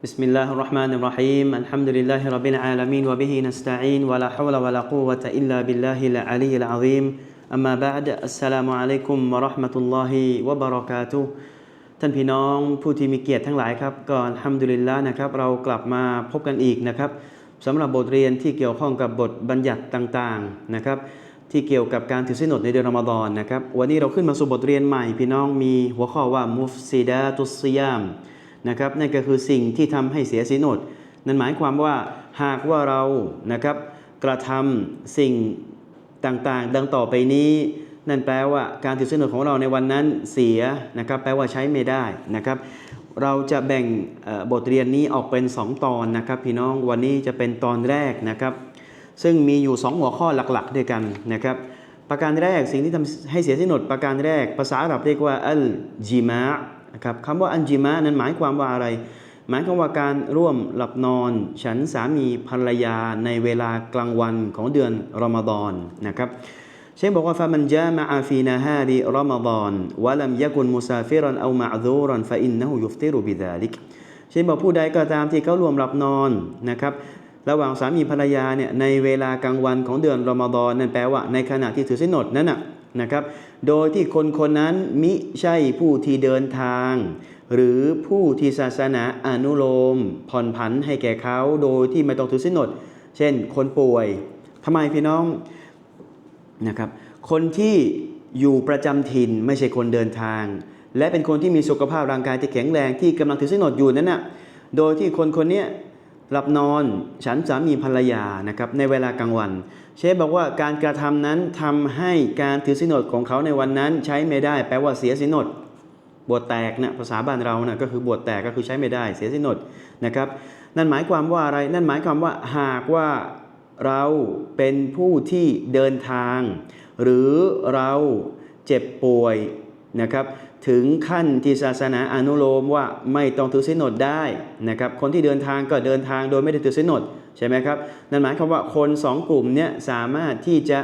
بسم الله الرحمن الرحيم الحمد لله رب العالمين وبه نستعين ولا حول ولا قوة إلا بالله العلي العظيم أما بعد السلام عليكم ورحمة الله وبركاته ท่านพี่น้องผู้ที่มีเกียรติทั้งหลายครับก่อนฮัมดุลิลละนะครับ เรากลับมาพบกันอีกนะครับสำหรับบทเรียนที่เกี่ยวข้องกับบทบัญญัติต่างๆนะครับ ที่เกี่ยวกับการถือศีลอดในเดือนรอมฎอนนะครับ วันนี้เราขึ้นมาสู่บทเรียนใหม่ พี่น้องมีหัวข้อว่ามุฟซิดาตุสซิยาม นะครับนั่นก็คือสิ่งที่ทำให้เสียศีลอดนั่นหมายความว่าหากว่าเรานะครับกระทำสิ่งต่างๆ ดังต่อไปนี้ นั่นแปลว่าการถือศีลอดของเราในวันนั้นเสียนะครับแปลว่าใช้ไม่ได้นะครับเราจะแบ่งบทเรียนนี้ออกเป็น 2 ตอนนะครับ พี่น้องวันนี้จะเป็นตอนแรกนะครับ ซึ่งมีอยู่ 2 หัวข้อหลักๆ ด้วยกันนะครับ ประการแรกสิ่งที่ทำให้เสียสินอดประการแรกภาษาอาหรับเรียกว่าอัลจิมะ นะครับคำว่าอัลจิมะนั้นหมายความว่าอะไร หมายความว่าการร่วมหลับนอน ฉันสามีภรรยาในเวลากลางวันของเดือนรอมฎอนนะครับเช่นบอกว่าฟามันจามะอาฟีนาฮาริรอมฎอนวะลัมยะกุนมุซาฟิรันเอามะซูรันฟะอินนะฮูยุฟติรุบิดาลิกเช่นบอกผู้ใดก็ตามที่เขาร่วมหลับนอนนะครับระหว่างสามีภรรยาเนี่ยในเวลากลางวันของเดือนรอมฎอนนั่นแปลว่าในขณะที่ถือสินอดนั้นนะนะครับ โดยที่คนคนนั้นมิใช่ผู้ที่เดินทาง หรือผู้ที่ศาสนาอนุโลม ผ่อนผันให้แก่เขาโดยที่ไม่ต้องถือสินอด เช่นคนป่วยทำไมพี่น้องนะครับ คนที่อยู่ประจำถิ่นไม่ใช่คนเดินทาง และเป็นคนที่มีสุขภาพร่างกายที่แข็งแรงที่กำลังถือสินอดอยู่นั้นนะโดยที่คนคนนี้ หลับนอนฉันสามีภรรยานะครับในเวลากลางวัน เชฟบอกว่าการกระทำนั้นทำให้การถือสินอดของเขาในวันนั้นใช้ไม่ได้ แปลว่าเสียสินอดบวชแตกนะภาษาบ้านเรานะก็คือบวชแตกก็คือใช้ไม่ได้เสียสินอดนะครับ นั่นหมายความว่าอะไรนั่นหมายความว่าหากว่าเราเป็นผู้ที่เดินทาง หรือเราเจ็บป่วยนะครับ ถึงขั้นที่ศาสนาอนุโลมว่าไม่ต้องถือศีลอดได้นะครับคนที่เดินทางก็เดินทางโดยไม่ได้ถือศีลอดใช่ไหมครับนั่นหมายความว่าคนสองกลุ่มเนี้ยสามารถที่จะ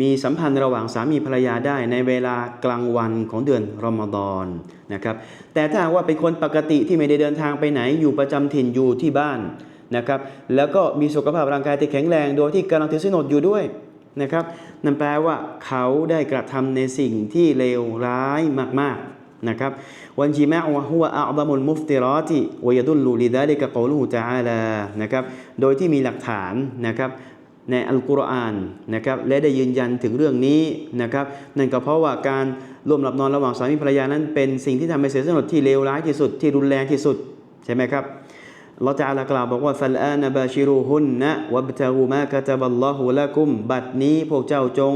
มีสัมพันธ์ระหว่างสามีภรรยาได้ในเวลากลางวันของเดือนรอมฎอนนะครับแต่ถ้าหากว่าเป็นคนปกติที่ไม่ได้เดินทางไปไหนอยู่ประจำถิ่นอยู่ที่บ้านนะครับแล้วก็มีสุขภาพร่างกายที่แข็งแรงโดยที่กำลังถือศีลอดอยู่ด้วย นะครับนั่นแปลว่าเขาได้กระทำในสิ่งที่เลวร้ายมากๆนะครับวันจิมะวะฮุวะอัลมุลมุฟติรอติวยดุลลูลิดาลิกะกอลูตะอาลานะครับโดยที่มีหลักฐานนะครับในอัลกุรอานนะครับและได้ยืนยันถึงเรื่องนี้นะครับนั่นก็เพราะว่าการร่วมหลับนอนระหว่างสามีภรรยานั้นเป็นสิ่งที่ทำให้เสียสนดที่เลวร้ายที่สุดที่รุนแรงที่สุดใช่ไหมครับ เราจะอาลากล่าวบอกว่าฟัลอานะบาชิรูฮุนนะวับตะฮูมากะตะบัลลอฮุละกุม บัดนี้พวกเจ้าจง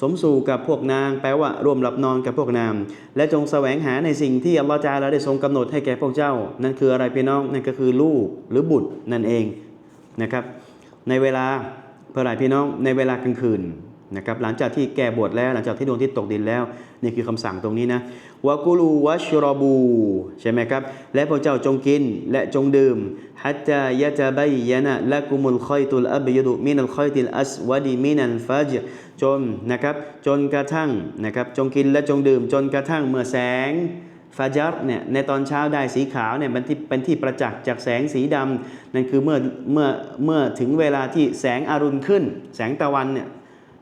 สมสู่กับพวกนาง แปลว่าร่วมหลับนอนกับพวกนาง และจงแสวงหาในสิ่งที่อัลลอฮฺจาลาได้ทรงกำหนดให้แก่พวกเจ้า นั่นคืออะไรพี่น้อง นั่นก็คือลูกหรือบุตรนั่นเองนะครับ ในเวลาเพื่ออะไรพี่น้อง ในเวลากลางคืน นะครับหลังจากที่แก่บวชแล้วหลังจากที่ดวงทิตย์ตกดินแล้ว นี่คือคำสั่งตรงนี้นะวากูลูวัชรบูใช่ไหมครับ และพระเจ้าจงกินและจงดื่มฮัตจายะจะบัยยะนะละกุมุลคอยตุลอับยดุมินัลคอยติลอัสวดีมินัลฟาจจนนะครับจนกระทั่งนะครับจงกินและจงดื่ม จนกระทั่งเมื่อแสงฟาจัรเนี่ยในตอนเช้าได้สีขาวเนี่ยมันที่เป็นที่ประจักษ์จากแสงสีดำนั่นคือเมื่อเมื่อเมื่อถึงเวลาที่แสงอรุณขึ้น แสงตะวันเนี่ย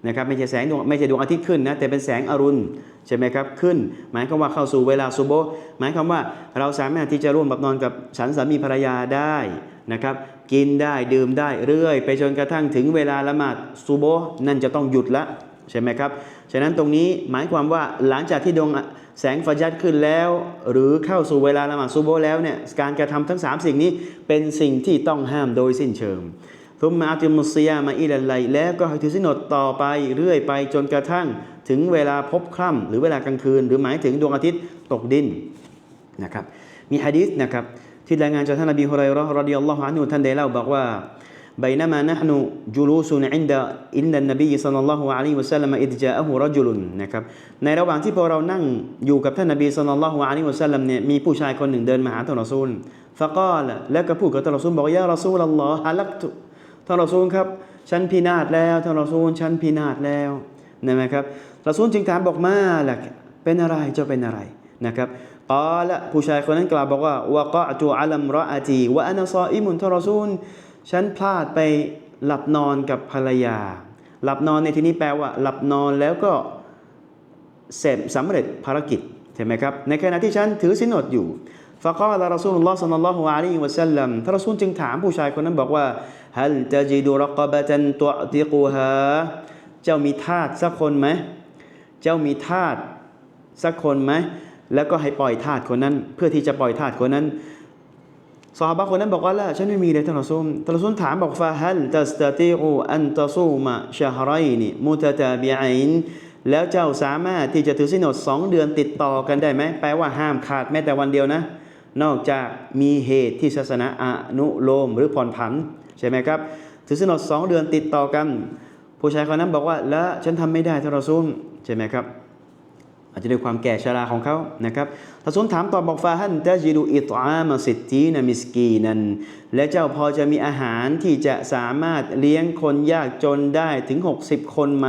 นะครับไม่ใช่แสงดวงไม่ใช่ดวงอาทิตย์ขึ้นนะแต่เป็นแสงอรุณใช่ไหมครับขึ้น หมายความว่าเข้าสู่เวลาซุโบหมายความว่าเราสามารถที่จะร่วมหลับนอนกับฉันสามีภรรยาได้นะครับกินได้ดื่มได้เรื่อย ไปจนกระทั่งถึงเวลาละหมาดซุโบนั่นจะต้องหยุดละใช่ไหมครับฉะนั้นตรงนี้หมายความว่าหลังจากที่ดวงแสงฟัจัดขึ้นแล้ว หรือเข้าสู่เวลาละหมาดซุโบแล้วเนี่ยการกระทำทั้ง 3 สิ่งนี้เป็นสิ่งที่ต้องห้ามโดยสิ้นเชิง ทุมมาอัติมุสยามาอิลันไลแล้วก็ให้ถือสินอดต่อไปเรื่อยไปจนกระทั่งถึงเวลาพบค่ำหรือเวลากลางคืน หรือหมายถึงดวงอาทิตย์ตกดินนะครับมีฮะดีษนะครับที่รายงานจากท่านนบีฮุไรเราะห์รดิยัลลอฮุอันฮุท่านได้เล่าบอกว่า بينما نحن جلوس عند عند النبي صلى الله عليه وسلم إذ جاءه رجل นะครับในระหว่างที่พอเรานั่งอยู่กับท่านนบีศ็อลลัลลอฮุอะลัยฮิวะซัลลัมเนี่ยมีผู้ชายคนหนึ่งเดินมาหาท่านรอซูลฟะกาลแล้วก็พูดกับท่านรอซูลบอกยารอซูลอัลลอฮ์ฮะลักตุ ท่านรอซูลครับฉันพินาศแล้วท่านรอซูลฉันพินาศแล้วนะไหมครับรอซูลจึงถามบอกมาล่ะเป็นอะไรเจ้าเป็นอะไรนะครับกาละผู้ชายคนนั้นกล่าวบอกว่าวะกะตูอัลัมรออาตีวะอานาซออิมุนทรอซูลฉันพลาดไปหลับนอนกับภรรยา หลับนอนในที่นี้แปลว่า หลับนอนแล้วก็เสร็จสำเร็จภารกิจใช่ไหมครับในขณะที่ฉันถือสินอดอยู่ฟะกาลรอซูลุลลอฮ์สัลลัลลอฮุอะลัยฮิวะสัลลัมท่านรอซูลจึงถามผู้ชายคนนั้นบอกว่า ฮัลตะจิดุรกบะตันตุอติกูฮาเจ้ามีทาสสักคนไหม เจ้ามีทาสสักคนไหม แล้วก็ให้ปล่อยทาสคนนั้น เพื่อที่จะปล่อยทาสคนนั้นซอฮาบะคนนั้นบอกว่าละฉันไม่มีเลยท่านรอซูลท่านรอซูลถามบอกฟาฮัลตัสตติอูอันตะซูมะชะฮรัยนิมุตะตาบิอินแล้วเจ้าสามารถที่จะถือสินอดสองเดือนติดต่อกันได้ไหมแปลว่าห้ามขาดแม้แต่วันเดียวนะ นอกจากมีเหตุที่ศาสนาอนุโลมหรือผ่อนผัน ใช่ไหมครับถือสินอดสองเดือนติดต่อกัน ผู้ชายคนนั้นบอกว่าแล้วฉันทำไม่ได้ท่านรอซูลใช่ไหมครับอาจจะด้วยความแก่ชราของเขานะครับท่านซูลถามตอบบอกฟาฮันตะจิดูอิตอามาสิตีนามิสกีนันและเจ้าพอจะมีอาหารที่จะสามารถเลี้ยงคนยากจนได้ถึง 60 คนไหม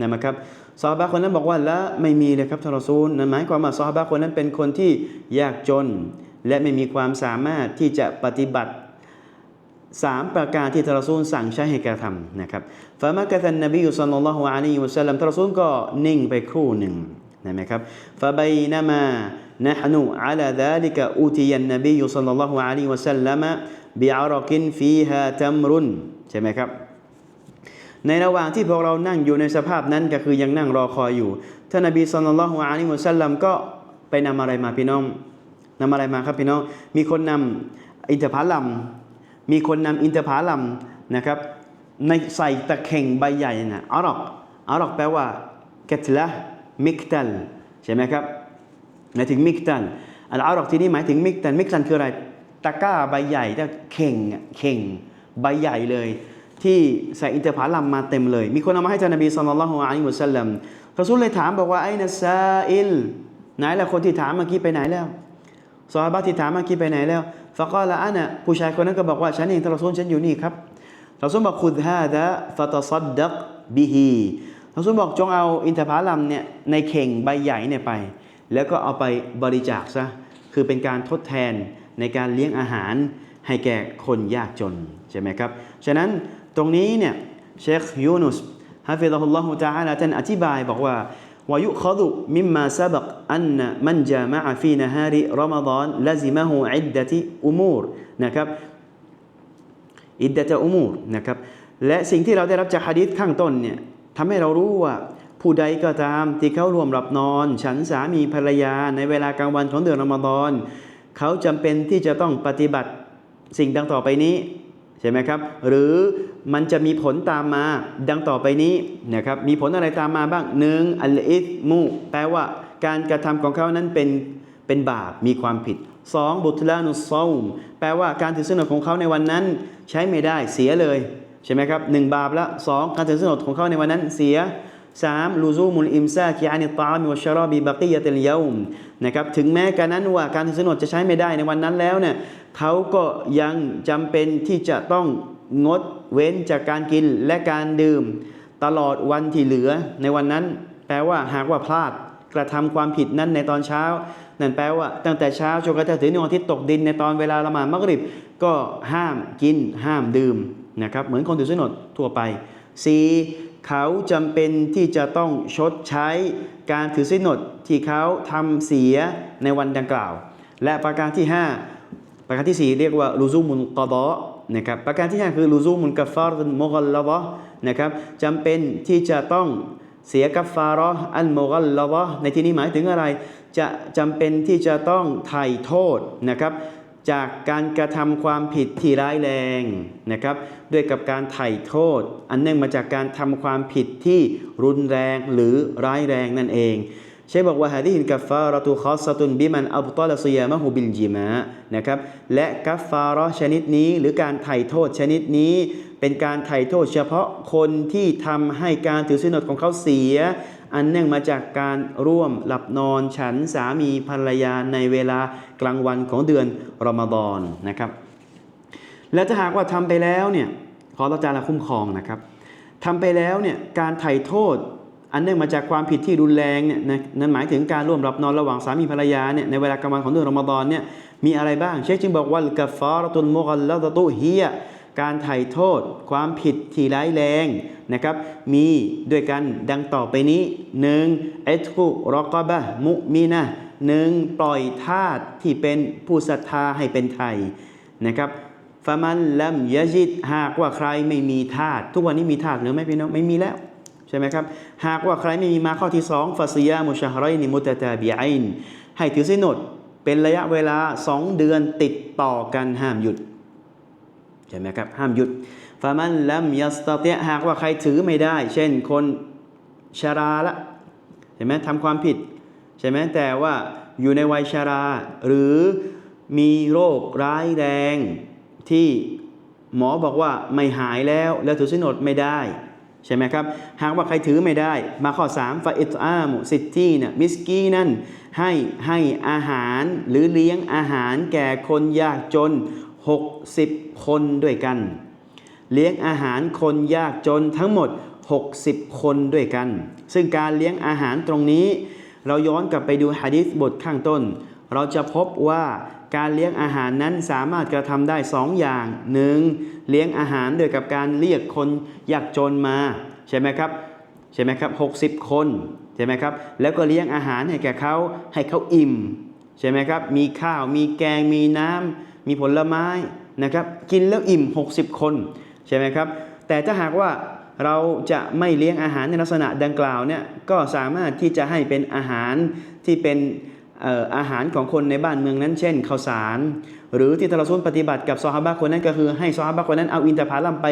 นะครับซอฮาบะคนนั้นบอกว่าละไม่มีเลยครับท่านรอซูลนั่นหมายความว่าซอฮาบะคนนั้นเป็นคนที่ยากจน และไม่มีความสามารถที่จะปฏิบัติ สามประการที่ทารซูลสั่งใช้ให้กระทำนะครับฟามากะตันนบียุสัลลัลลอฮุอะลัยฮิวะสัลลัมทารซูลก็นิ่งไปครู่หนึ่งนะครับฟาบัยนามานะฮนุอะลาดาลิกะอูติยันนบียุสัลลัลลอฮุอะลัยฮิวะสัลลัมบิอารักินฟีฮาตัมรุนใช่ไหมครับในระหว่างที่พวกเรานั่งอยู่ในสภาพนั้นก็คือยังนั่งรอคอยอยู่ท่านนบีสุลต่านละฮ์อะลัยฮิวะสัลลัมก็ไปนำอะไรมาพี่น้องนำอะไรมาครับพี่น้อง มีคนนำอินทผลัม มีคนนำอินทผลัมนะครับในใส่ตะเข่งใบใหญ่นะอารอกอารอกแปลว่าเกตละมิกตัลใช่ไหมครับหมายถึงมิกตัลอัลอารอกที่นี่หมายถึงมิกตัลมิกตัลคืออะไรตะกร้าใบใหญ่แต่เข่งอะเข่งใบใหญ่เลย ที่ใส่อินทผลัมมาเต็มเลย มีคนเอามาให้ท่านนบีสุลต่านละฮ์อะลัยฮิวะสัลลัมรอซูลเลยถามบอกว่าไอ้นัสซาอิลไหนละคนที่ถามเมื่อกี้ไปไหนแล้วซอฮาบะห์ที่ถามเมื่อกี้ไปไหนแล้ว ฟะกาละอันะผู้ชายคนนั้นก็บอกว่าฉันเองท่านรอซูลฉันอยู่นี่ครับรอซูลบอกคุดฮาดะฟะตซัดดักบิฮีรอซูลบอกจงเอาอินทผลัมเนี่ยในเข่งใบใหญ่เนี่ยไป แล้วก็เอาไปบริจาคซะคือเป็นการทดแทนในการเลี้ยงอาหารให้แก่คนยากจนใช่ไหมครับ ฉะนั้นตรงนี้เนี่ยเชคยูนุสฮะฟิซะฮุลลอฮุตะอาลาท่านอธิบายบอกว่า วายุขดุมิมมาซาบักอันมันจามะฟีนฮาริรอมฎอนลาซิมะฮูอิดดะติอุมูรนะครับอิดดะตอุมูรนะครับและสิ่งที่เราได้รับจากฮะดีษข้างต้นเนี่ยทำให้เรารู้ว่าผู้ใดก็ตามที่เขารวมหลับนอน ฉันสามีภรรยาในเวลากลางวันของเดือนรอมฎอนเขาจำเป็นที่จะต้องปฏิบัติสิ่งดังต่อไปนี้ ช่ไหมครับ หรือมันจะมีผลตามมาดังต่อไปนี้นะครับ มีผลอะไรตามมาบ้างหนึ่งอัลอิสมูแปลว่าการกระทำของเขานั้นเป็นเป็นบาปมีความผิดสองบุตรลานุซอมแปลว่าการถือสินอดของเขาในวันนั้นใช้ไม่ได้เสียเลยใช่ไหมครับหนึ่งบาปละสองการถือสินอดของเขาในวันนั้นเสียสามลูซูมุลอิมซาคิอานิตามิวชารอบีบักียะเตลยอมนะครับถึงแม้การนั้นว่าการถือสินอดจะใช้ไม่ได้ในวันนั้นแล้วเนี่ย เขาก็ยังจำเป็นที่จะต้องงดเว้นจากการกินและการดื่ม ตลอดวันที่เหลือในวันนั้น แปลว่าหากว่าพลาดกระทำความผิดนั้นในตอนเช้า นั่นแปลว่า ตั้งแต่เช้าจนกระทั่งถึงดวงอาทิตย์ตกดินในตอนเวลาละหมาดมักริบ ก็ห้ามกินห้ามดื่มนะครับเหมือนคนถือสินอดทั่วไป 4. เขาจำเป็นที่จะต้องชดใช้การถือสินอดที่เขาทำเสียในวันดังกล่าว และประการที่ 5 ประการที่ 4 เรียกว่าลูซูมุนกอดอนะครับประการที่ 5 คือลูซูมุนกัฟฟารุนมุกัลลาะนะครับจำเป็นที่จะต้องเสียกัฟฟาระอันมุกัลลาะในที่นี้หมายถึงอะไร จะจำเป็นที่จะต้องไถ่โทษนะครับจากการกระทำความผิดที่ร้ายแรงนะครับด้วยกับการไถ่โทษ อันเนื่องมาจากการทำความผิดที่รุนแรงหรือร้ายแรงนั่นเอง เชคบอกว่าฮะดีฮินกัฟฟาระตุคอสตุนบิมันอับตอลซิยามะฮูบิลจิมะนะครับและกัฟฟาระชนิดนี้ หรือการไถ่โทษชนิดนี้ เป็นการไถ่โทษเฉพาะคนที่ทำให้การถือศีลอดของเขาเสีย อันเนื่องมาจากการร่วมหลับนอนฉันสามีภรรยาในเวลากลางวันของเดือนรอมฎอนนะครับ และถ้าหากว่าทำไปแล้วเนี่ยขอเราจาละคุ้มครองนะครับทำไปแล้วเนี่ยการไถ่โทษ อันเนื่องมาจากความผิดที่รุนแรงเนี่ยนะนั่นหมายถึงการร่วมหลับนอนระหว่างสามีภรรยาเนี่ยในเวลากลางวันของเดือนรอมฎอนเนี่ยมีอะไรบ้างเชคจึงบอกว่ากัฟาระตุลมุกัลลาตตุฮียการไถ่โทษ ความผิดที่ร้ายแรงนะครับมีด้วยกันดังต่อไปนี้หนึ่งเอตคุรอกบะมุมีนะหนึ่งปล่อยทาสที่เป็นผู้ศรัทธาให้เป็นไทยนะครับฟามันลัมยะจิดหากว่าใครไม่มีทาสทุกวันนี้มีทาสหรือไม่พี่น้องไม่มีแล้ว ช่ไหมครับ หากว่าใครไม่มีมาข้อที่สองฟาซิยามุชาฮรอยนิมุตตาบีไอนให้ถือสินอดเป็นระยะเวลาสองเดือนติดต่อกันห้ามหยุด ใช่ไหมครับ ห้ามหยุดฟามันลัมยัสตาเตหากว่าใครถือไม่ได้ เช่นคนชาราละเห็นไหมทำความผิด ใช่ไหมแต่ว่าอยู่ในวัยชารา หรือมีโรคร้ายแรงที่หมอบอกว่าไม่หายแล้วแล้วถือสินอดไม่ได้ ใช่ไหมครับ หากว่าใครถือไม่ได้ มาข้อ3ฟาอิตอามุสิทธีเนี่ยมิสกีนั่นให้ให้อาหารหรือเลี้ยงอาหารแก่คนยากจน 60 คนด้วยกัน เลี้ยงอาหารคนยากจนทั้งหมด 60 คนด้วยกัน ซึ่งการเลี้ยงอาหารตรงนี้ เราย้อนกลับไปดูฮะดิษบทข้างต้น เราจะพบว่า การเลี้ยงอาหารนั้นสามารถกระทำได้สองอย่างหนึ่งเลี้ยงอาหารโดยกับการเรียกคนยากจนมาใช่ไหมครับใช่ไหมครับ 60 คนใช่ไหมครับแล้วก็เลี้ยงอาหารให้แก่เขาให้เขาอิ่มใช่ไหมครับมีข้าวมีแกงมีน้ำมีผลไม้นะครับกินแล้วอิ่ม 60 คนใช่ไหมครับแต่ถ้าหากว่าเราจะไม่เลี้ยงอาหารในลักษณะดังกล่าวเนี่ยก็สามารถที่จะให้เป็นอาหารที่เป็น อาหารของคนในบ้านเมืองนั้น เช่นข้าวสาร หรือที่ทารซุนปฏิบัติกับซอฮาบะคนนั้นก็คือให้ซอฮาบะคนนั้นเอาอินทผลัมไป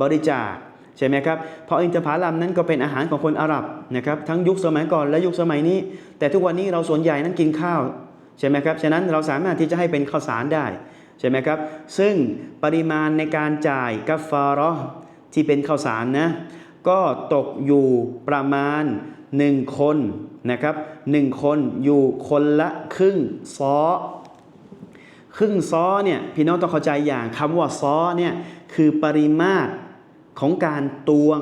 บริจาคใช่ไหมครับเพราะอินทผลัมนั้นก็เป็นอาหารของคนอาหรับนะครับทั้งยุคสมัยก่อนและยุคสมัยนี้ แต่ทุกวันนี้เราส่วนใหญ่นั้นกินข้าวใช่ไหมครับฉะนั้นเราสามารถที่จะให้เป็นข้าวสารได้ใช่ไหมครับซึ่งปริมาณในการจ่ายกัฟฟาร์ที่เป็นข้าวสารนะก็ตกอยู่ประมาณ 1 คนนะครับหนึ่งคนอยู่คนละครึ่งซอครึ่งซอเนี่ยพี่น้องต้องเข้าใจอย่างคำว่าซอเนี่ยคือปริมาตรของการตวง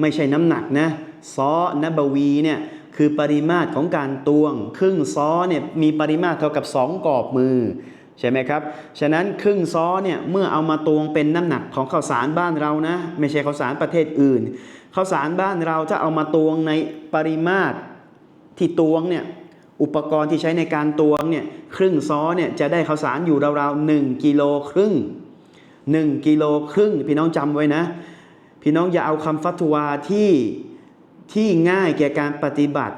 ไม่ใช่น้ำหนักนะซอนบวีเนี่ยคือปริมาตรของการตวง ครึ่งซอเนี่ยมีปริมาตรเท่ากับสองกอบมือ ใช่ไหมครับ ฉะนั้นครึ่งซอเนี่ยเมื่อเอามาตวงเป็นน้ำหนักของข้าวสารบ้านเรานะไม่ใช่ข้าวสารประเทศอื่นข้าวสารบ้านเราถ้าเอามาตวงในปริมาตรที่ตวงเนี่ยอุปกรณ์ที่ใช้ในการตวงเนี่ยครึ่งซ้อเนี่ยจะได้ข้าวสารอยู่ราวๆหนึ่งกิโลครึ่งหนึ่งกิโลครึ่งพี่น้องจำไว้นะ พี่น้องอย่าเอาคำฟัตวาที่ที่ง่ายแก่การปฏิบัติ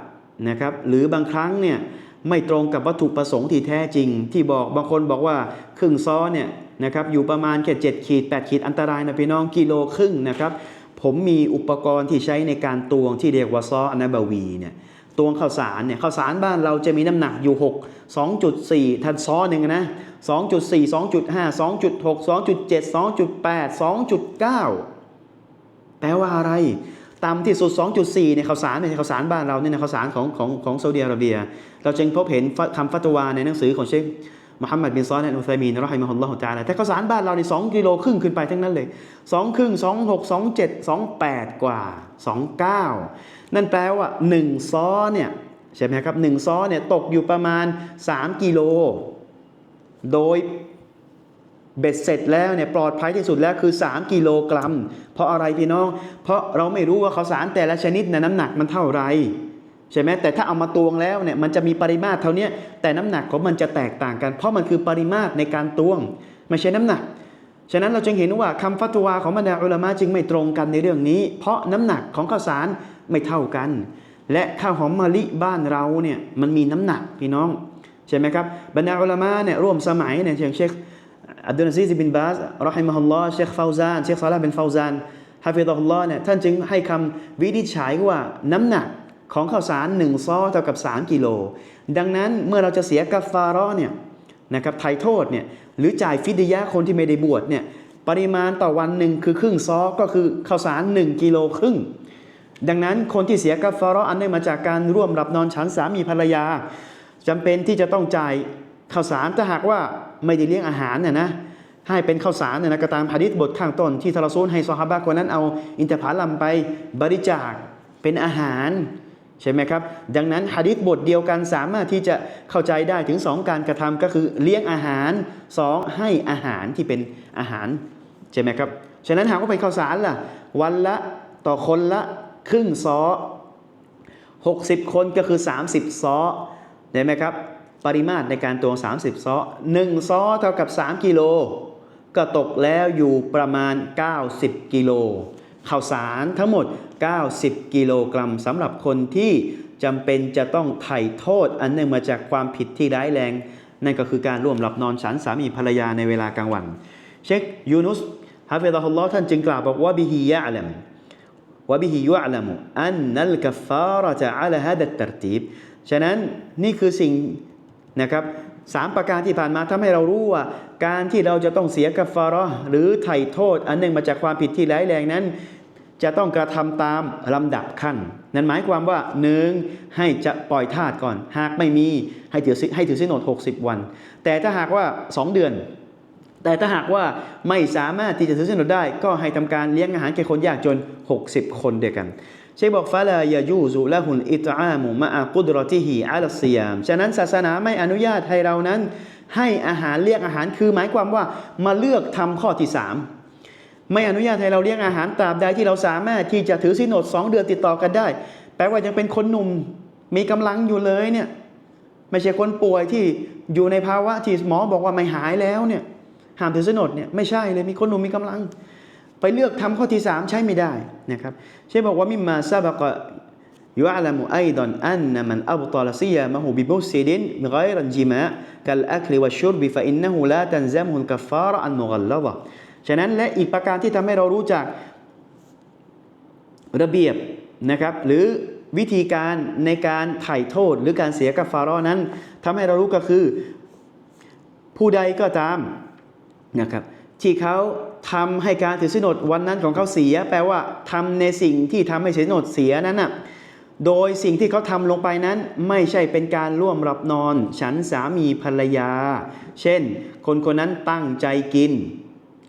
นะครับ หรือบางครั้งเนี่ย ไม่ตรงกับวัตถุประสงค์ที่แท้จริง ที่บอกบางคนบอกว่าครึ่งซ้อเนี่ยนะครับอยู่ประมาณแค่7ขีด 8 ขีดอันตรายนะพี่น้องกิโลครึ่งนะครับผมมีอุปกรณ์ที่ใช้ในการตวงที่เรียกว่าซ้ออนาบวีเนี่ยตวงข้าวสารเนี่ยข้าวสารบ้านเราจะมีน้ำหนักอยู่ 6 2.4 ทันซ้อหนึ่งนะ2.4 2.5 2.6 2.7 2.8 2.9 แปลว่าอะไร ต่ำที่สุด 2.4เนี่ยข้าวสารเนี่ยข้าวสารบ้านเราเนี่ยนะข้าวสารของของของซาอุดิอาระเบีย เราจึงพบเห็นคำฟัตวาในหนังสือของเชคมุฮัมมัดบินซอลและอุซัยมีนรอฮิมะฮุลลอฮุตะอาลาแต่ข้าวสารบ้านเราใน2กิโลครึ่งขึ้นไปทั้งนั้นเลย2ครึ่ง2 6 2 7 2 8กว่า29นั่นแปลว่า1ซ้อเนี่ยใช่ไหมครับ1ซ้อเนี่ยตกอยู่ประมาณ3กิโล โดย เบ็ดเสร็จแล้วเนี่ยปลอดภัยที่สุดแล้วคือ 3 กิโลกรัม เพราะอะไรพี่น้อง เพราะเราไม่รู้ว่าข้าวสารแต่ละชนิดเนี่ยน้ำหนักมันเท่าไหรใช่ไหมแต่ถ้าเอามาตวงแล้วเนี่ยมันจะมีปริมาตรเท่านี้แต่น้ำหนักของมันจะแตกต่างกัน เพราะมันคือปริมาตรในการตวง ไม่ใช่น้ำหนัก ฉะนั้นเราจึงเห็นว่าคำฟัตวาของบรรดาอุลามะจึงไม่ตรงกันในเรื่องนี้ เพราะน้ำหนักของข้าวสารไม่เท่ากัน และข้าวหอมมะลิบ้านเราเนี่ยมันมีน้ำหนักพี่น้องใช่ไหมครับบรรดาอุลามะเนี่ยร่วมสมัยเนี่ยอย่างเชค อับดุลซีซบินบาสรอฮิมะฮุลลอฮ์เชคฟาวซานเชคซาลาบินฟาวซานฮะฟิฎฮุลลอฮ์เนี่ยท่านจึงให้คำวินิจฉัยว่าน้ำหนักของข้าวสาร1ซอเท่ากับ 3 กิโล ดังนั้นเมื่อเราจะเสียกัฟฟาร์เนี่ยนะครับไถ่โทษเนี่ยหรือจ่ายฟิดยะคนที่ไม่ได้บวชเนี่ยปริมาณต่อวันหนึ่งคือครึ่งซอก็คือข้าวสาร 1 กิโลครึ่ง ดังนั้นคนที่เสียกัฟฟาร์อันเนื่องมาจากการร่วมหลับนอนฉันสามีภรรยาจำเป็นที่จะต้องจ่ายข้าวสารถ้าหากว่า ไม่ได้เลี้ยงอาหารเนี่ยนะให้เป็นข้าวสารเนี่ยนะก็ตามหะดีษบทข้างต้น ที่ทารซูลให้ซอฮาบะคนนั้นเอาอินทผลัมไปบริจาคเป็นอาหารใช่ไหมครับ ดังนั้นหะดิษบทเดียวกันสามารถที่จะเข้าใจได้ถึงสองการกระทำก็คือเลี้ยงอาหารสองให้อาหารที่เป็นอาหารใช่ไหมครับฉะนั้นหากว่าเป็นข้าวสารล่ะ วันละต่อคนละครึ่งซอ60 คนก็คือ 30 ซอได้ไหมครับ ปริมาตรในการตวง 30 ซ้อ 1 ซ้อเท่ากับ 3 กิโล ก็ตกแล้วอยู่ประมาณ 90 กิโลข่าวสารทั้งหมด 90 กิโลกรัมสำหรับคนที่จำเป็นจะต้องไถ่โทษอันเนื่องมาจากความผิดที่ร้ายแรง นั่นก็คือการร่วมหลับนอนฉันสามีภรรยาในเวลากลางวัน เช็คยูนุสฮาเฟตฮุลลอฮ์ท่านจึงกล่าวบอกว่าบิฮียะลัมว่าบิฮียะอัลมุอันนัลกัฟฟาระจะอัลฮะดัตตรตีบฉะนั้นนี่คือสิ่ง นะครับสามประการที่ผ่านมาทำให้เรารู้ว่า การที่เราจะต้องเสียกัฟฟาระห์หรือไถ่โทษ อันหนึ่งมาจากความผิดที่ร้ายแรงนั้น จะต้องกระทำตามลำดับขั้น นั่นหมายความว่าหนึ่งให้จะปล่อยทาสก่อน หากไม่มีให้ถือให้ถือสินอด60 วัน แต่ถ้าหากว่า 2 เดือน แต่ถ้าหากว่าไม่สามารถที่จะถือสินอดได้ ก็ให้ทำการเลี้ยงอาหารแก่คนยากจน 60 คนเดียวกัน เชคบอกฟาลายายูซุละหุนอิตอามุมะอากุดรติฮีอัลซิยามฉะนั้นศาสนาไม่อนุญาตให้เรานั้น ให้อาหารเลี้ยงอาหารคือหมายความว่ามาเลือกทำข้อที่3ไม่อนุญาตให้เราเลี้ยงอาหารตราบใดที่เราสามารถที่จะถือสินอด2เดือนติดต่อกันได้ แปลว่ายังเป็นคนหนุ่มมีกำลังอยู่เลยเนี่ยไม่ใช่คนป่วยที่อยู่ในภาวะที่หมอบอกว่าไม่หายแล้วเนี่ยห้ามถือสินอดเนี่ยไม่ใช่เลยมีคนหนุ่มมีกำลัง ไปเลือกทำข้อที่3ใช้ไม่ได้นะครับเช่บอกว่ามิมาซาบกะยุอาลามุไอดอนอันนมันอับตอลซียมะฮูบิบุซิดินไกรันจิมากัลอัคลิวะชุรบิฟะอินนะฮูลาตันซัมฮุลกัฟฟาระอันมุกัลลดะฉะนั้นและอีกประการที่ทำให้เรารู้จักระเบียบนะครับหรือวิธีการในการไถ่โทษหรือการเสียกัฟฟาระนั้นทำให้เรารู้ก็คือ ผู้ใดก็ตามนะครับที่เขา ทำให้การถือสินอดวันนั้นของเขาเสีย แปลว่าทำในสิ่งที่ทำให้สินอดเสียนั้นน่ะโดยสิ่งที่เขาทำลงไปนั้นไม่ใช่เป็นการร่วมหลับนอน ฉันสามีภรรยา เช่น คนคนนั้นตั้งใจกิน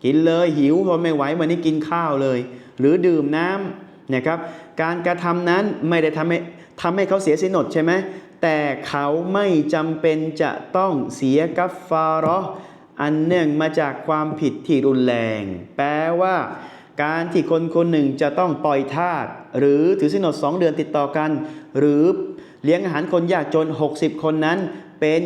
กินเลยหิวทนไม่ไหววันนี้กินข้าวเลย หรือดื่มน้ำนะครับการกระทำนั้นไม่ได้ทำให้ทำให้เขาเสียสินอดใช่ไหมแต่เขาไม่จำเป็นจะต้องเสียกัฟฟาร์ อันเนื่องมาจากความผิดที่รุนแรง แปลว่า การที่คนคนหนึ่งจะต้องปล่อยทาสหรือถือสินอดสองเดือนติดต่อกัน หรือเลี้ยงอาหารคนยากจน 60 คนนั้น เป็น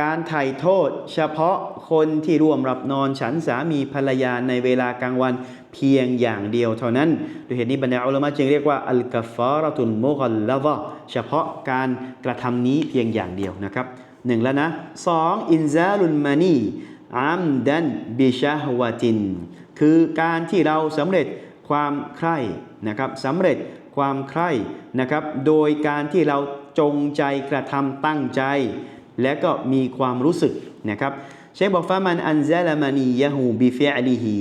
การไถ่โทษ เฉพาะคนที่ร่วมรับนอนฉันสามีภรรยาในเวลากลางวันเพียงอย่างเดียวเท่านั้นโดยเหตุนี้บรรดาอัลลอฮ์จึงเรียกว่าอัลกัฟฟาระตุนโมกัลละวะเฉพาะการกระทำนี้เพียงอย่างเดียวนะครับ หนึ่งแล้วนะสองอินซาลุนมานีอัมดันบิชาฮวาติน คือการที่เราสำเร็จความใคร่นะครับสำเร็จความใคร่นะครับ โดยการที่เราจงใจกระทำตั้งใจ และก็มีความรู้สึกนะครับเชคบอกฟามันอันซาลามานียะฮูบิฟิอลิฮี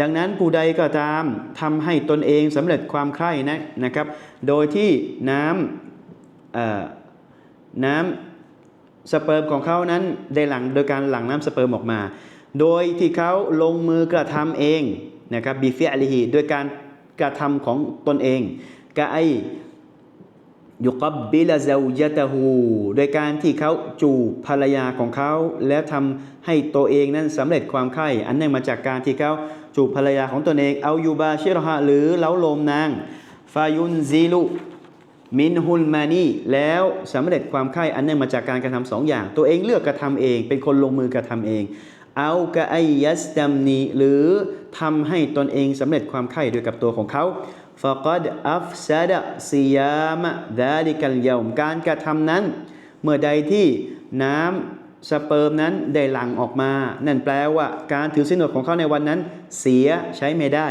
ดังนั้นผู้ใดก็ตามทำให้ตนเองสำเร็จความใคร่นะนะครับ โดยที่น้ำน้ำ สเปิร์มของเขานั้นได้หลังโดยการหลั่งน้ำสเปิร์มออกมา โดยที่เขาลงมือกระทำเองนะครับบิฟิอลิฮีโดยการกระทำของตนเองกะไอยุกับบิลาเซาจตะฮูโดยการที่เขาจูบภรรยาของเขา และทำให้ตัวเองนั้นสำเร็จความใคร่อันเนื่องมาจากการที่เขาจูบภรรยาของตนเองเอายูบาชิรฮะหรือเล้าลมนางฟายุนซีลุ มินฮุลมานีแล้วสำเร็จความใคร่อันเนื่องมาจากการกระทำสองอย่าง ตัวเองเลือกกระทำเอง เป็นคนลงมือกระทำเอง เอากะไอยัสดัมนีหรือทำให้ตนเองสำเร็จความใคร่โดยกับตัวของเขาฟะกัดอัฟซาดะซิยามะดาลิกัลยมการกระทำนั้น เมื่อใดที่น้ำสเปิร์มนั้นได้หลั่งออกมา นั่นแปลว่าการถือสินอดของเขาในวันนั้น เสียใช้ไม่ได้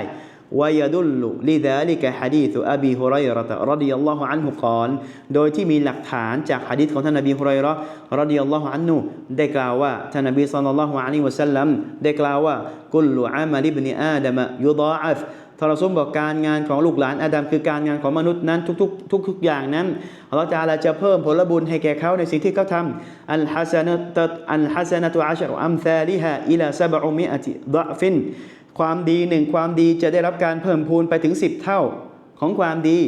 วายดุลลุลิดาลิกะฮะดีษอบีฮุไรเราะตะรดิยัลลอฮุอันฮุกอนโดยที่มีหลักฐานจากฮะดีษของท่านนบีฮุไรเราะรดิยัลลอฮุอันนุได้กล่าวว่าท่านนบีศ็อลลัลลอฮุอะลัยฮิวะซัลลัมได้กล่าวว่ากุลลุอามัลอิบนิอาดามะยุฎออัฟทรสมบอกการงานของลูกหลานอาดัมคือการงานของมนุษย์นั้นทุกๆทุกๆอย่างนั้นอัลลอฮฺจะอาลาจะเพิ่มผลบุญให้แก่เขาในสิ่งที่เขาทำอัลฮัสนะตอัลฮัสนะตุอัชรอัมซาลิฮะอิลาซาบอุมิอะติดะฟิน ความดีหนึ่งความดีจะได้รับการเพิ่มพูนไปถึง 10 เท่าของความดี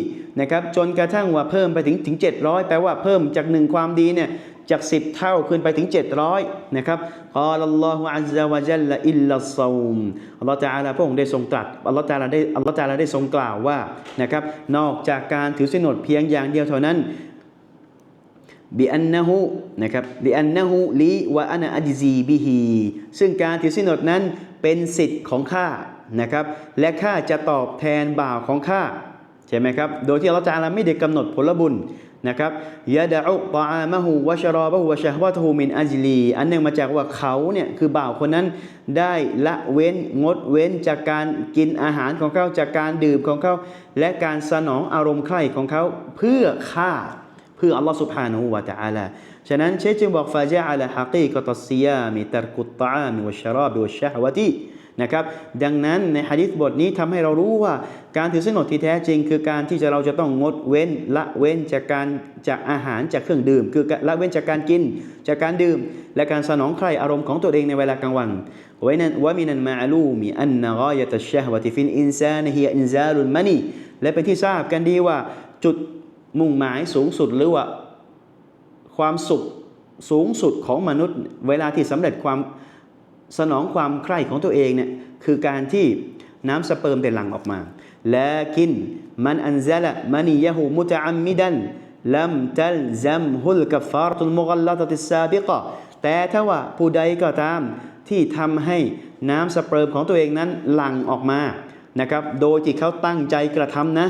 นะครับจนกระทั่งว่าเพิ่มไปถึงถึง 700 แปลว่าเพิ่มจากหนึ่งความดีเนี่ยจาก 10 เท่าขึ้นไปถึง 700นะครับกอลัลลอฮุอัลลอฮฺวะจัลลอิลลัสซอมอัลลอฮฺตะอาลาพระองค์ได้ทรงตรัสอัลลอฮฺตะอาลาได้อัลลอฮฺตะอาลาได้ทรงกล่าวว่านะครับนอกจากการถือสินอดเพียงอย่างเดียวเท่านั้น บิอันนะฮูนะครับบิอันนะฮูลีวะอานะอัจซีบิฮีซึ่งการถือสินอดนั้นเป็นสิทธิ์ของข้านะครับและข้าจะตอบแทนบ่าวของข้าใช่ไหมครับโดยที่อัลลอฮฺจาลาไม่ได้กำหนดผลบุญนะครับยะดะอุตอามะฮูวะชรอบะฮูวะชะวะตฮูมินอัจลีอันหนึ่งมาจากว่าเขาเนี่ยคือบ่าวคนนั้นได้ละเว้นงดเว้นจากการกินอาหารของเขาจากการดื่มของเขาและการสนองอารมณ์ใคร่ของเขาเพื่อข้า เพื่ออัลลอฮ์ سبحانه และ تعالى ฉะนั้นเชคจึงบอกฟาจาอัลฮักีกตัสซิยามิตรกุตตามิวัชราบิวัชชะฮวะตินะครับดังนั้นในฮะดิษบทนี้ทำให้เรารู้ว่าการถือสินอดที่แท้จริง คือการที่จะเราจะต้องงดเว้นละเว้นจากการจากอาหารจากเครื่องดื่ม คือละเว้นจากการกิน จากการดื่ม และการสนองใคร่อารมณ์ของตัวเองในเวลากลางวันไว้นั้นว่ามินันมาลูมีอันนกายตัชชะฮวะติฟินอินซานฮียอินซาลุนมานีและเป็นที่ทราบกันดีว่าจุด มุ่งหมายสูงสุดหรือว่าความสุขสูงสุดของมนุษย์ เวลาที่สำเร็จความสนองความใคร่ของตัวเองเนี่ยคือการที่น้ำสเปิร์มได้หลั่งออกมาและกินมันอันซะละมันียะหูมุตอัมมิดันลัมตัลซัมฮุลกัฟฟารตุลมุกัลลาตติสซาบิกะแต่ถ้าว่าผู้ใดก็ตามที่ทำให้น้ำสเปิร์มของตัวเองนั้นหลั่งออกมานะครับโดยที่เขาตั้งใจกระทำนะ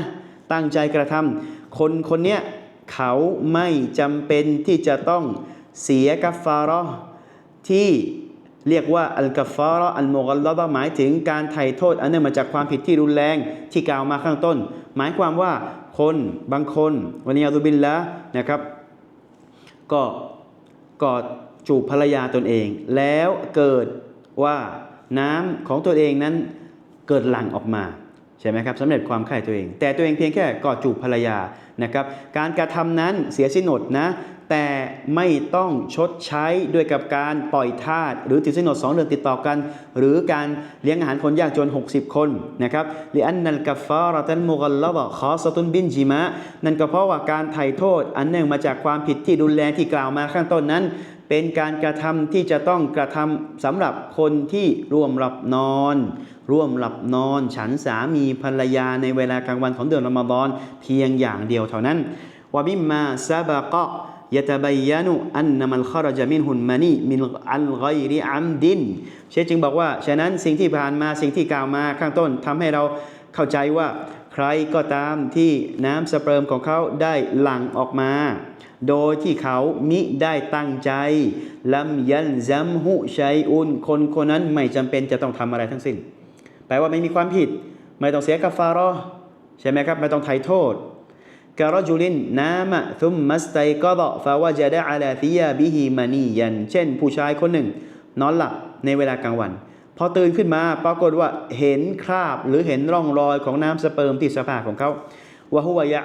ตั้งใจกระทำ คนคนเนี้ยเขาไม่จำเป็นที่จะต้องเสียกัฟฟาระห์ที่เรียกว่าอัลกัฟฟาระห์อัลมุกัลลาดะห์หมายถึงการไถ่โทษ อันเนื่องมาจากความผิดที่รุนแรงที่กล่าวมาข้างต้น หมายความว่าคนบางคนวันนี้อัลลอฮฺบิลละนะครับ ก็กอดจูบภรรยาตนเอง แล้วเกิดว่าน้ำของตัวเองนั้นเกิดหลั่งออกมา ใช่ไหมครับสำเร็จความใคร่ตัวเอง แต่ตัวเองเพียงแค่กอดจูบภรรยานะครับการกระทำนั้นเสียสินอดนะแต่ไม่ต้องชดใช้ด้วยกับการปล่อยทาสหรือถือสินอดสองเดือนติดต่อกัน หรือการเลี้ยงอาหารคนยากจน 60 คนนะครับลิอันนัลกัฟฟาระตันมุกัลลบะคอสตุนบินจิมะ นั่นก็เพราะว่าการไถ่โทษ อันเนื่องมาจากความผิดที่รุนแรงที่กล่าวมาข้างต้นนั้น เป็นการกระทำที่จะต้องกระทำสำหรับคนที่ร่วมหลับนอน ร่วมหลับนอน ฉันสามีภรรยาในเวลากลางวันของเดือนรอมฎอนเพียงอย่างเดียวเท่านั้นวบิมมาซาบะกะยะตะบยานุอันนัมัลคอรจมินหุนมานีมินอัลไกริอัมดินเชจึงบอกว่า ฉะนั้นสิ่งที่ผ่านมาสิ่งที่กล่าวมาข้างต้นทำให้เราเข้าใจว่าใครก็ตามที่น้ำสเปิร์มของเขาได้หลั่งออกมา โดยที่เขามิได้ตั้งใจลัมยันซัมหุชัยอุนคนคนนั้นไม่จำเป็นจะต้องทำอะไรทั้งสิ้น แปลว่าไม่มีความผิด ไม่ต้องเสียกัฟาร์ใช่ไหมครับ ไม่ต้องไถ่โทษกะรจุลินนามะทุมมัสไตกะดะฟาวะจดะอาลาฟิยาบิฮิมานียัน เช่น ผู้ชายคนหนึ่ง นอนหลับในเวลากลางวัน พอตื่นขึ้นมาปรากฏว่าเห็นคราบหรือเห็นร่องรอยของน้ำสเปิร์มที่สะพาของเขาวะฮุวะยะ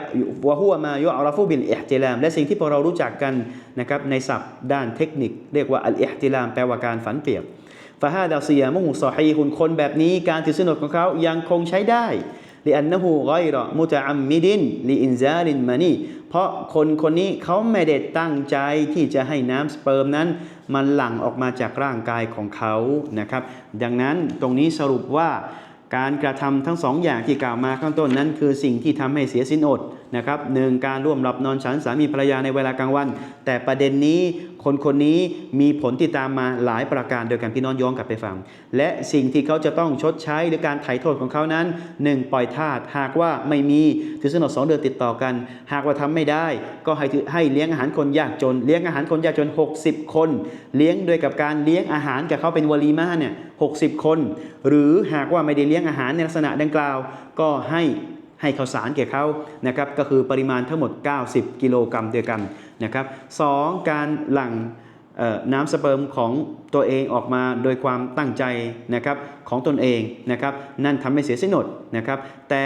วะฮุวะมายุอาราฟูบิลอิห์ติลาม และสิ่งที่พวกเรารู้จักกันนะครับในศัพท์ด้านเทคนิค เรียกว่าอัลอิห์ติลามแปลว่าการฝันเปียก ฟาฮาดาซียมุฮูซอฮีหุนคนแบบนี้การถือสนอดของเขายังคงใช้ได้ลิอันนหูไกรอมุตะอัมมิดินลิอินซาลินมานีเพราะคนคนนี้เขาไม่ได้ตั้งใจที่จะให้น้ำสเปิร์มนั้น มันหลั่งออกมาจากร่างกายของเขานะครับ ดังนั้นตรงนี้สรุปว่าการกระทำทั้งสองอย่างที่กล่าวมาข้างต้นนั้น คือสิ่งที่ทำให้เสียสินอด นะครับหนึ่งการร่วมหลับนอนฉันสามีภรรยาในเวลากลางวัน แต่ประเด็นนี้คนคนนี้มีผลที่ตามมาหลายประการโดยการพี่น้องย้อนกลับไปฟัง และสิ่งที่เขาจะต้องชดใช้หรือการไถ่โทษของเขานั้นหนึ่งปล่อยทาสหากว่าไม่มีถือสนอดสองเดือนติดต่อกัน หากว่าทำไม่ได้ ก็ให้ให้เลี้ยงอาหารคนยากจน เลี้ยงอาหารคนยากจน 60 คน เลี้ยงโดยกับการเลี้ยงอาหารกับเขาเป็นวลีมาเนี่ยหกคน หรือหากว่าไม่ได้เลี้ยงอาหารในลักษณะดังกล่าว ก็ให้ ให้ข้าวสารแก่เขานะครับก็คือปริมาณทั้งหมด 90 กิโลกรัมเดียวกันนะครับสองการหลั่งน้ำสเปิร์มของตัวเองออกมาโดยความตั้งใจนะครับของตนเองนะครับนั่นทำให้เสียสินอดนะครับแต่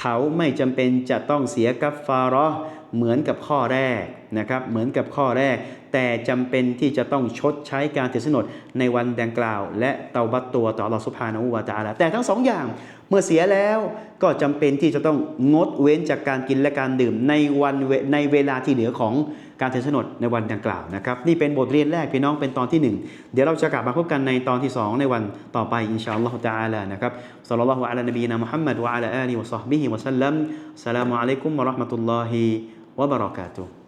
เขาไม่จำเป็นจะต้องเสียกับฟาร์เหมือนกับข้อแรก นะครับเหมือนกับข้อแรก แต่จำเป็นที่จะต้องชดใช้การถือสนดในวันดังกล่าว และเตาบัตตัวต่อลลอฮฺสุบฮานะฮูวาตะอาลาแต่ทั้งสองอย่างเมื่อเสียแล้วก็จำเป็นที่จะต้องงดเว้นจากการกินและการดื่มในวันในเวลาที่เหลือของการถือสนดในวันดังกล่าวนะครับนี่เป็นบทเรียนแรกพี่น้องเป็นตอนที่หนึ่งเดี๋ยวเราจะกลับมาพบกันในตอนที่สองในวันต่อไปอินชาอัลลอฮฺตะอาลานะครับสัลลัลลอฮุอะลัยนบีนะมุฮัมมัดวะอะลาอาลีวะซอฮบิฮิวะสัลลัมอัสสลามุอะลัยกุมวะเราะห์มะตุลลอฮิวะบะเราะกาตุฮ์